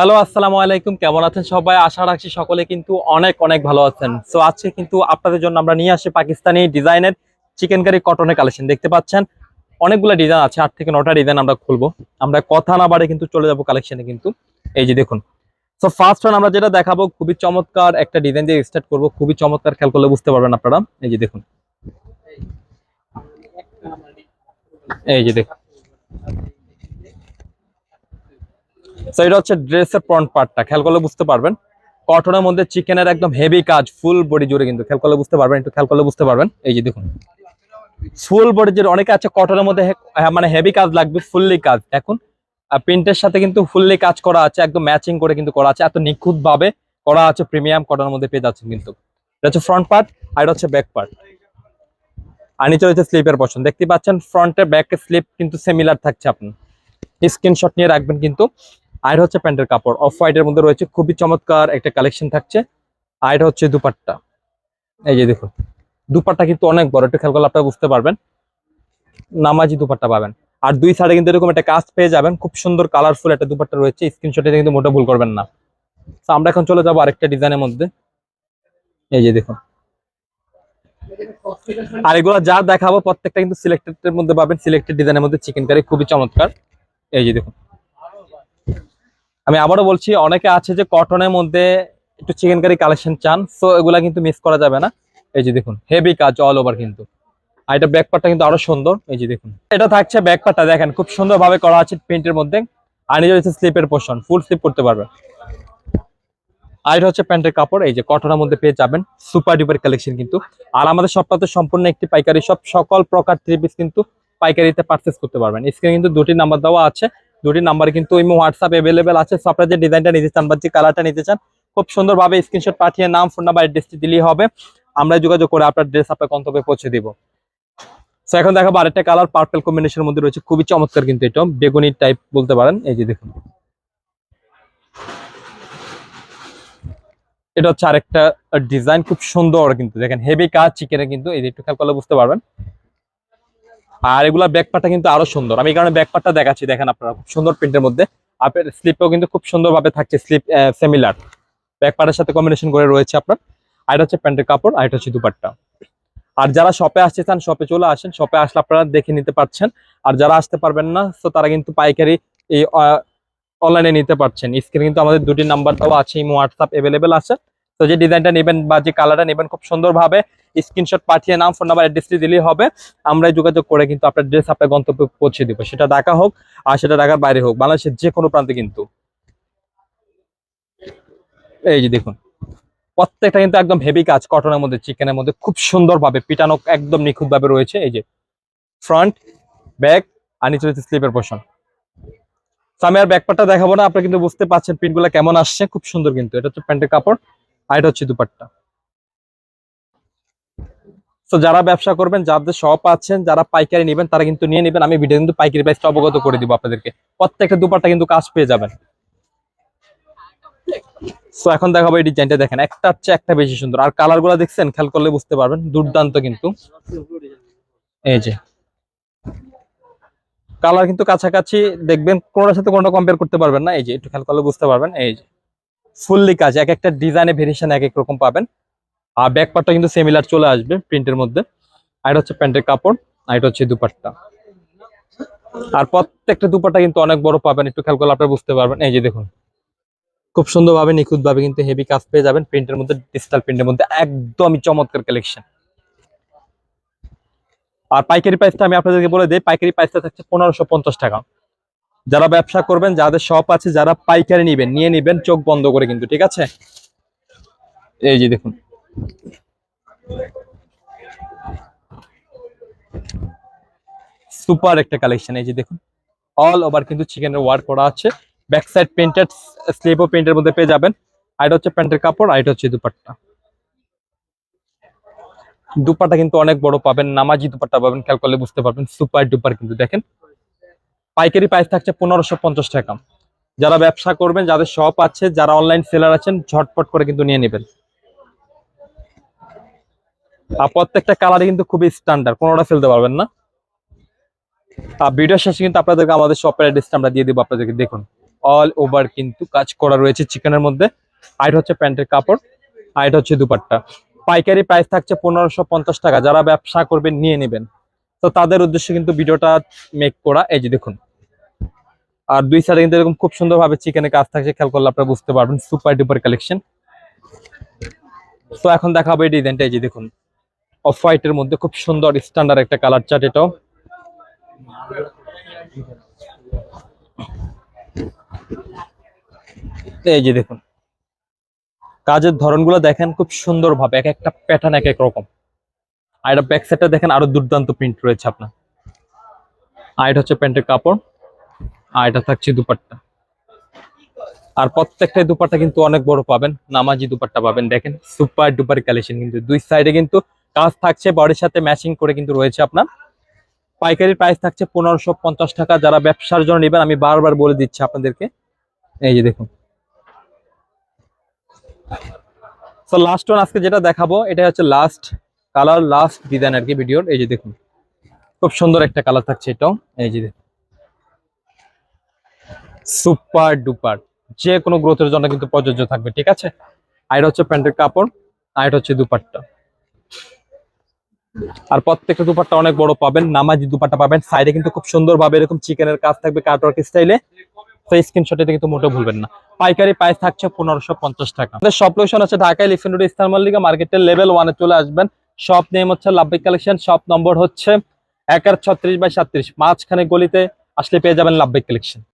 Hello, আসসালামু আলাইকুম। কেমন আছেন সবাই? আশা রাখছি সকলে কিন্তু অনেক অনেক ভালো আছেন। সো আজকে কিন্তু আপনাদের জন্য আমরা নিয়ে আসি পাকিস্তানি ডিজাইনের চিকেন কারি কটনের কালেকশন দেখতে পাচ্ছেন, অনেকগুলো ডিজাইন আছে। আট থেকে নটা ডিজাইন আমরা খুলবো। আমরা কথা না বাড়ে কিন্তু চলে যাব কালেকশনে কিন্তু। এই যে দেখুন। সো ফার্স্ট ওয়ান আমরা যেটা দেখাবো, খুবই চমৎকার একটা ডিজাইন দিয়ে স্টার্ট করব। খুবই চমৎকার, খেয়াল করলে বুঝতে পারবেন আপনারা। এই যে দেখুন। এই যে দেখুন। সো এটা হচ্ছে ড্রেসের ফ্রন্ট পার্টটা খেয়াল করলে বুঝতে পারবেন। কটনের মধ্যে চিকেনের একদম হেভি কাজ ফুল বডি জুড়ে কিন্তু। খেয়াল করলে বুঝতে পারবেন একটু খেয়াল করলে বুঝতে পারবেন। এই যে দেখুন। ফুল বডি জুড়ে অনেকে আছে কটনের মধ্যে হ্যাঁ, মানে হেভি কাজ লাগবে ফুললি কাজ। দেখুন প্রিন্টের সাথে কিন্তু ফুললি কাজ করা আছে একদম ম্যাচিং করে কিন্তু করা আছে। এত নিখুঁত ভাবে করা আছে প্রিমিয়াম কটনের মধ্যে পেয়ে যাচ্ছেন কিন্তু। এটা হচ্ছে ফ্রন্ট পার্ট আর এটা হচ্ছে ব্যাক পার্ট আর নিচে রয়েছে স্লিপের পছন্দ দেখতে পাচ্ছেন ফ্রন্টের ব্যাকের স্লিপ কিন্তু সিমিলার থাকছে আপনার স্ক্রিনশট নিয়ে রাখবেন কিন্তু। আর হচ্ছে প্যান্টের কাপড়। অফ হোয়াইটের মধ্যে রয়েছে, খুবই চমৎকার একটা কালেকশন থাকছে। আর এটা হচ্ছে দুপাট্টা। এই যে দেখুন, দুপাট্টা কিন্তু অনেক বড়। একটু খেয়াল করলে আপনারা বুঝতে পারবেন। নামাজি দুপাট্টা পাবেন। আর দুই সাইডে কিন্তু এরকম একটা কাজ পেয়ে যাবেন। খুব সুন্দর কালারফুল একটা দুপাট্টা রয়েছে। স্ক্রিনশটে কিন্তু মোটা ভুল করবেন না। তো আমরা এখন চলে যাব আরেকটা ডিজাইনের মধ্যে। এই যে দেখুন। আর এগুলো যা দেখাবো, প্রত্যেকটা কিন্তু সিলেক্টেড এর মধ্যে পাবেন। সিলেক্টেড ডিজাইনের মধ্যে চিকেন কারি খুবই চমৎকার। এই যে দেখুন। আমি আবারও বলছি, অনেকে আছে যে কটনের মধ্যে একটু চিকেন কারি কালেকশন চান সো এগুলা কিন্তু মিস করা যাবে না। এই যে দেখুন হেভি কাজ অল ওভার কিন্তু। আর এটা ব্যাক পার্টটা কিন্তু আরও সুন্দর, এই যে দেখুন। এটা থাকছে ব্যাক পার্টটা দেখেন, খুব সুন্দর ভাবে করা আছে প্রিন্টের মধ্যে। আর নিজে হচ্ছে স্লিপের পোর্শন ফুল স্লিপ করতে পারবে। আর এটা হচ্ছে প্যান্টের কাপড়, এই যে কটনের মধ্যে পেয়ে যাবেন। সুপার ডুপার কালেকশন কিন্তু। আর আমাদের সবটাতে সম্পূর্ণ একটি পাইকারি সব সকল প্রকার থ্রি পিস কিন্তু পাইকারিতে পারচেস করতে পারবেন। স্ক্রিনে কিন্তু দুটি নাম্বার দেওয়া আছে। দুটি নাম্বার কিন্তু ইমো হোয়াটসঅ্যাপ অ্যাভেলেবেল আছে। সো আপনারা যে ডিজাইনটা নিতে চান বা যে কালারটা নিতে চান, খুব সুন্দরভাবে স্ক্রিনশট পাঠিয়ে নাম ফোন নাম্বার অ্যাড্রেসটি দিলেই হবে। আমরা যোগাযোগ করে আপনার ড্রেস আপনার গন্তব্যে পৌঁছে দিব। সো এখন দেখাবো আরেকটা কালার পার্পল কম্বিনেশনের মধ্যে রয়েছে। খুবই চমৎকার কিন্তু এটা। বেগুনি টাইপ বলতে পারেন। এই যে দেখুন। এটা হচ্ছে আরেকটা ডিজাইন খুব সুন্দর কিন্তু। দেখেন হেভি কাজ চিকেনে কিন্তু। এই যে একটু খেয়াল করলে বুঝতে পারবেন। আর এগুলা ব্যাকপারটা কিন্তু আরও সুন্দর। আমি এই কারণে ব্যাকপারটা দেখাচ্ছি, দেখেন আপনারা, খুব সুন্দর প্রিন্টের মধ্যে। আপনার স্লিপেও কিন্তু খুব সুন্দরভাবে থাকছে স্লিপ সিমিলার ব্যাকপারের সাথে কম্বিনেশন করে রয়েছে আপনার। আর এটা হচ্ছে প্যান্টের কাপড়, আর এটা হচ্ছে দুপাট্টা। আর যারা শপে আসতে চান শপে চলে আসেন শপে আসলে আপনারা দেখে নিতে পারছেন। আর যারা আসতে পারবেন না তো তারা কিন্তু পাইকারি এই অনলাইনে নিতে পারছেন। স্ক্রিনে কিন্তু আমাদের দুটি নাম্বার দেওয়া আছে ইমো হোয়াটসঅ্যাপ অ্যাভেলেবেল আছে। তো যে ডিজাইনটা নেবেন বা যে কালারটা নেবেন খুব সুন্দরভাবে স্ক্রিনশট পাঠিয়ে নাম ফোন নাম্বার অ্যাড্রেসটি দিলেই হবে। আমরা যোগাযোগ করে কিন্তু আপনার ড্রেস আপনার গন্তব্যে পৌঁছে দিব। সেটা ঢাকা হোক আর সেটা ঢাকার বাইরে হোক, বাংলাদেশের যে কোনো প্রান্তে কিন্তু। এই যে দেখুন, প্রত্যেকটা কিন্তু একদম হেভি কাজ কটনের মধ্যে চিকেনের মধ্যে, খুব সুন্দরভাবে পিটানো একদম নিখুঁতভাবে রয়েছে। এই যে ফ্রন্ট ব্যাক আর নিচে রয়েছে স্লিপের পোর্শন আমি আর ব্যাকপারটা দেখাবো না আপনি কিন্তু বুঝতে পারছেন প্রিন্টগুলো কেমন আসছে। খুব সুন্দর কিন্তু, এটা হচ্ছে প্যান্টের কাপড়। আর এটা হচ্ছে দুপাট্টা। তো যারা ব্যবসা করবেন, যাদের শপ আছেন, যারা পাইকারি নেবেন, তারা কিন্তু নিয়ে নেবেন। আমি ভিডিও কিন্তু পাইকারি প্রাইসটা অবগত করে দিব আপনাদেরকে। প্রত্যেকটা দুপাট্টা কিন্তু কাজ পেয়ে যাবেন। সো এখন দেখাবো এই ডিজাইনটা দেখেন, একটা হচ্ছে একটা বেশি সুন্দর। আর কালারগুলো দেখছেন? খেয়াল করলে বুঝতে পারবেন। দুর্দান্ত কিন্তু। এই যে। কালার কিন্তু কাছাকাছি দেখবেন, কোনোটার সাথে কোনোটা কম্পেয়ার করতে পারবেন না। এই যে, একটু খেয়াল করলে বুঝতে পারবেন। এই যে। ফুললি কাজ, এক একটা ডিজাইনে ভেরিয়েশন এক এক রকম পাবেন। আর ব্যাক পার্টটা কিন্তু সিমিলার চলে আসবে প্রিন্টের মধ্যে। আর এটা হচ্ছে প্যান্টের কাপড়, আর এটা হচ্ছে দুপাট্টা। আর প্রত্যেকটা দুপাট্টা কিন্তু অনেক বড় পাবেন, একটু খেয়াল করলে আপনারা বুঝতে পারবেন। এই যে দেখুন, খুব সুন্দরভাবে, নিখুঁতভাবে কিন্তু হেভি কাজ পেয়ে যাবেন প্রিন্টের মধ্যে ডিজিটাল প্রিন্টের মধ্যে। একদমই চমৎকার কালেকশন আর পাইকারি প্রাইসটা আমি আপনাদেরকে বলে দিই, পাইকারি প্রাইসটা থাকছে পনেরোশো টাকা। যারা ব্যবসা করবেন, যাদের শপ আছে, যারা পাইকারি নিবেন, নিয়ে নিবেন, চোখ বন্ধ করে কিন্তু, ঠিক আছে? এই যে দেখুন। সুপার একটা কালেকশন এই যে দেখুন। অল ওভার কিন্তু চিকেনের ওয়ার্ক করা আছে। ব্যাক সাইড প্রিন্টেড স্লিপও প্রিন্টের মধ্যে পেয়ে যাবেন। আর এটা হচ্ছে প্যান্টের কাপড়, আর এটা হচ্ছে দুপাট্টা। দুপাট্টা কিন্তু অনেক বড় পাবেন, নামাজি দুপাট্টা পাবেন খেয়াল করলে বুঝতে পারবেন। সুপার ডুপার কিন্তু, দেখেন। পাইকারি প্রাইস থাকছে পনেরোশো পঞ্চাশ টাকা। যারা ব্যবসা করবেন, যাদের শপ আছে, যারা অনলাইন সেলার আছেন, ঝটপট করে কিন্তু নিয়ে নেবেন। আর প্রত্যেকটা কালারে কিন্তু খুবই স্ট্যান্ডার্ড কোনোটা ফেলতে পারবেন না। আর ভিডিও শেষে কিন্তু আপনাদেরকে আমাদের শপের অ্যাড্রেসটা আমরা দিয়ে দিব আপনাদেরকে, দেখুন। অল ওভার কিন্তু কাজ করা রয়েছে চিকেনের মধ্যে। আর এটা হচ্ছে প্যান্টের কাপড় আর এটা হচ্ছে দুপাট্টা। পাইকারি প্রাইস থাকছে পনেরোশো পঞ্চাশ টাকা। যারা ব্যবসা করবেন, নিয়ে নেবেন। তো তাদের উদ্দেশ্যে কিন্তু ভিডিওটা মেক করা, এই যে দেখুন। আর দুই সাইডে কিন্তু এরকম খুব সুন্দরভাবে চিকেনের কাজ থাকছে, খেয়াল করলে আপনারা বুঝতে পারবেন। সুপার ডুপার কালেকশন তো এখন দেখাবো এই ডিজাইনটা এই যে দেখুন অফ হোয়াইটের মধ্যে খুব সুন্দর স্ট্যান্ডার্ড একটা কালার চার্ট এটাও। এই যে দেখুন, কাজের ধরনগুলো দেখেন খুব সুন্দর ভাবে এক একটা প্যাটার্ন এক এক রকম। আর এটা ব্যাক সাইডটা দেখেন আরও দুর্দান্ত প্রিন্ট রয়েছে আপনার। আর এটা হচ্ছে প্যান্টের কাপড়। আর এটা থাকছে দুপাট্টা। আর প্রত্যেকটা দুপাট্টা কিন্তু অনেক বড় পাবেন। নামাজি দুপাট্টা পাবেন। দেখেন সুপার ডুপার কালেকশন কিন্তু। দুই সাইডে কিন্তু কাজ থাকছে বডির সাথে ম্যাচিং করে কিন্তু রয়েছে আপনার। পাইকারি প্রাইস থাকছে পনেরোশো পঞ্চাশ টাকা। যারা ব্যবসার জন্য নেবেন, আমি বারবার বলে দিচ্ছি আপনাদেরকে। এই যে দেখুন। তো লাস্ট ওয়ান আজকে যেটা দেখাবো এটা হচ্ছে লাস্ট কালার লাস্ট ডিজাইন আর কি ভিডিওর এই যে দেখুন। খুব সুন্দর একটা কালার থাকছে এটাও। এই যে দেখুন। Super duper. যে কোনো গ্রোথের জন্য কিন্তু প্রযোজ্য থাকবে, ঠিক আছে? আর এটা হচ্ছে প্যান্টের কাপড় আর এটা হচ্ছে দুপাট্টা। আর প্রত্যেকটা দুপাট্টা অনেক বড় পাবেন, নামাজি দুপাট্টা পাবেন। সাইডে কিন্তু খুব সুন্দর ভাবে এরকম চিকেনের কাজ থাকবে কাটওয়ার্ক স্টাইলে তো স্ক্রিনশট কিন্তু মোটেও ভুলবেন না। পাইকারি প্রাইস থাকছে পনেরোশো পঞ্চাশ টাকা। আমাদের শপ লোকেশন আছে Dhaka elephant road Eastern Mallika মার্কেটের লেভেল ওয়ানে চলে আসবেন। শপ নেম হচ্ছে লাভবিক কালেকশন শপ নম্বর হচ্ছে এক আর ছত্রিশ বাই সাত্রিশ। মাঝখানে গলিতে আসলে পেয়ে যাবেন লাভবিক কালেকশন।